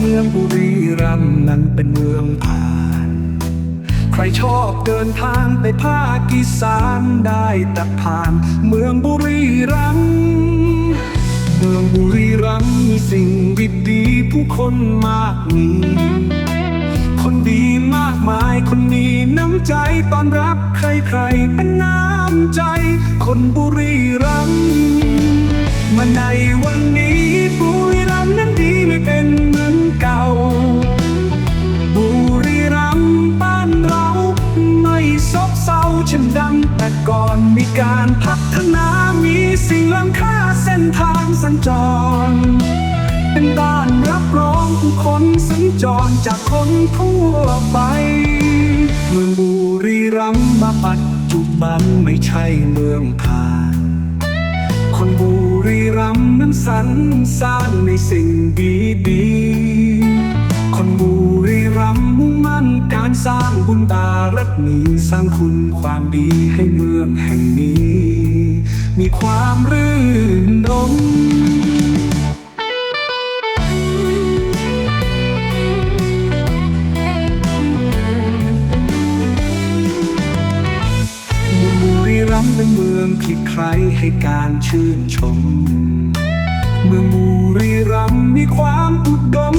เมืองบุรีรัมย์นั้นเป็นเมืองผ่าน ใครชอบเดินทางไปภาคอีสานได้แต่ผ่าน เมืองบุรีรัมย์เมืองบุรีรัมย์มีสิ่งดีๆผู้คนมากมีคนดีมากมายคนนี้น้ำใจตอนรับใครๆเป็นน้ำใจ คนบุรีรัมย์ ซบเซาเช่นดังแต่ก่อนมีการพัฒนามีสิ่งล้ำค่าเส้นทางสัญจร เป็นบ้านรับรองผู้คนสัญจรจากคนทั่วไปเมืองบุรีรัมย์มาปัจจุบันไม่ใช่เมืองผ่าน คนบุรีรัมย์นั้นสรรสร้างในสิ่งดีดีๆ รีรัมย์มุ่งมั่นการสร้างบุญตารักมีสร้างคุณความดีให้เมืองแห่งนี้ มีความรื่นรมเมืองบุรีรัมย์เป็นเมืองที่ใครให้การชื่นชม เมืองบุรีรัมย์มีความอุดม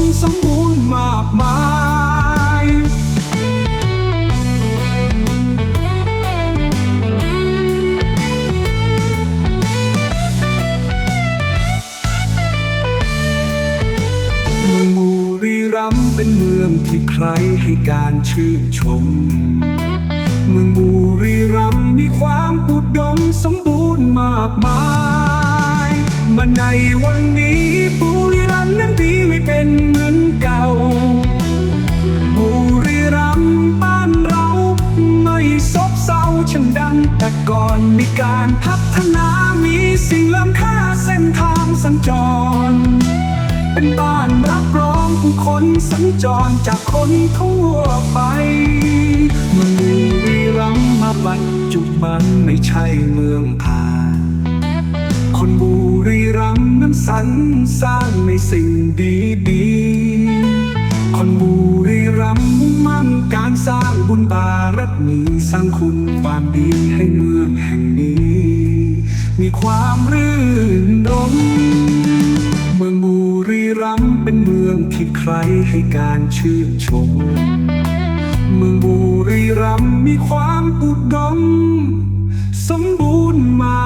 รัมเป็นเมืองที่ใครให้การชื่นชม เมืองบุรีรัมย์มีความอุดมสมบูรณ์มากมาย มาในวันนี้บุรีรัมย์นั้นดีไม่เป็นเหมือนเก่า บุรีรัมย์บ้านเราไม่ซบเซาช่นดังแต่ก่อนมีการพัฒนามีสิ่งล้ำค่าเส้นทางสัญจร เป็นบ้านรับรอง คนสัญจรจากคนทั่วไปเมืองบุรีรัมย์มาปัจจุบันไม่ใช่เมืองผ่านคนบุรีรัมย์นั้นสรรสร้างในสิ่งดีดีคนบุรีรัมย์มุ่งมั่นการสร้างบุญบารมีสร้างคุณความดีให้เมืองแห่งนี้ มีความรื่น เป็นเมืองที่ใครให้การชื่นชม เมืองบุรีรัมย์มีความอุดมสมบูรณ์มา